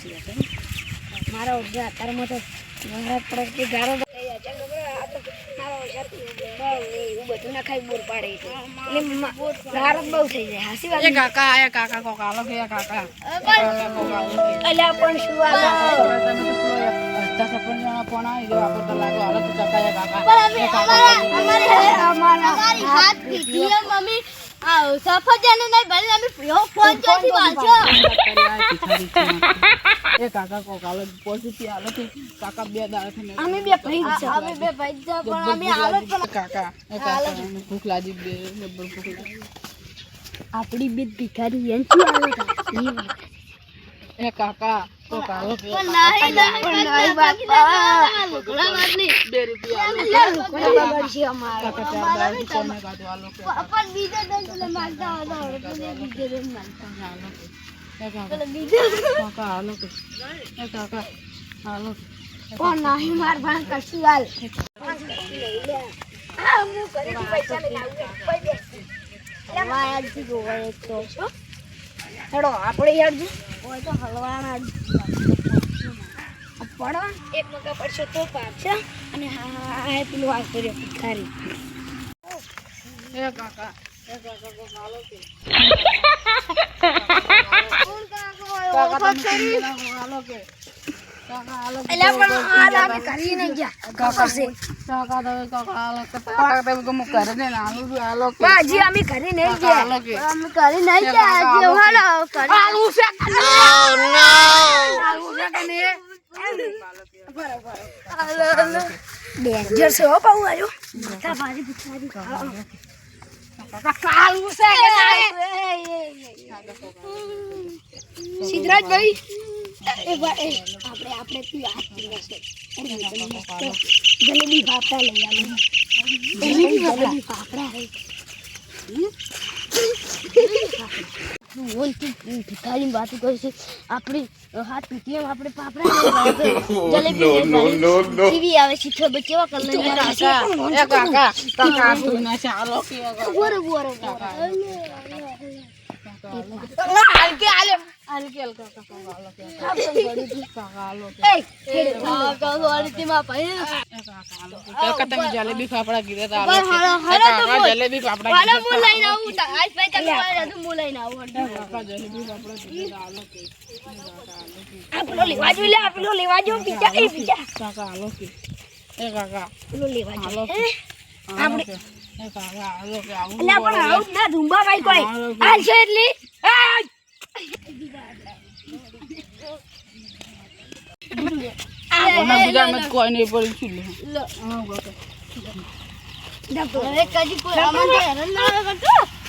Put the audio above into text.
સાચી વાત મારા અત્યારમાં તો ગારો મારો બધું ના બોર પાડે એટલે. એટલે ગારો બહુ થઈ જાય. હાસી વાત કાકા કાકા કોક આલો કાકા. અલ્યા પણ શું તમે મમ્મી. આ સફરજન નહીં ભલે અમે પીવો ફોન ચોથી વાંચો. એ કાકા કો કાલે પોઝિટિવ આલે કે કાકા બે દાડા થી અમે બે ભાઈ જ છે. અમે બે ભાઈ જ પણ અમે આલે પણ કાકા એ કાકા ભૂખ લાગી બે જબર ભૂખ લાગી. આપડી બે ભિખારી એમ શું આવે તા? એ કાકા કોક આલો કે નહીં નહીં બાપા ઘણા વાત નહીં બે. રૂપિયા આલો બગડશે અમારે? કાકા ચાર દાડા થી કોને કાઢો આલો પણ બીજો દસ પેલે માંગતા હતા બીજો દસ માગતા. આલો એ કાકા હાલો કે કાકા હાલો કે નહીં માર ભાન કશું હાલ આપણે હેડજો હોય તો હલવાના જ પડો એક પડશે તો પાકશે અને હા હા પેલું વાત કર્યો, ભિખારી. કાકા. કરી હાલું છે. ડેન્જર હો પાઉ આવ્યો માથા ભારી ભિખારી એ વા- આપણે આપણે તું પીવા છે જલેબી ફાફડા લઈ આવો જલેબી ફાફડા હે તું ભિખારી વાત કરે છે. આપણી હાથ એમ આપણે પાપડા. જલેબી ટીવી આવે છે. ખબર કેવા કલરની આવે છે? કાકા એ કાકા કાકા ના છે હાલો કે રહે, ઊભો કાકા. કે હાલે. હાલ કે હાલ કાકા કાકા હાલો કે કાકા હાલો કે એ, હેડે, કાકા વાળી માં ભાઈ કાકા જલેબી ફાફડા કીધા તા હાલો, હાલો, હાલો તો કાકા જલેબી ફાફડા હાલો હું લઈને આવું આજ ભાઈ તમે વાળા તો હું લઈને આવું કાકા જલેબી ફાફડા કીધા હાલો કે આ લેવા જો લે આ લેવા જો બીજા એ બીજા કાકા હાલો કે એ કાકા પેલો લેવા જો હાલો કે હાલો એ કાકા હાલો કે આવું એટલે પણ આવું ના ધુંબા ભાઈ કોઈ. આ છે એટલી. આય! મને બીજા મત કોઈ નહીં પડી છું લે હવે કદી કોઈ અમને હેરાન ના કરતો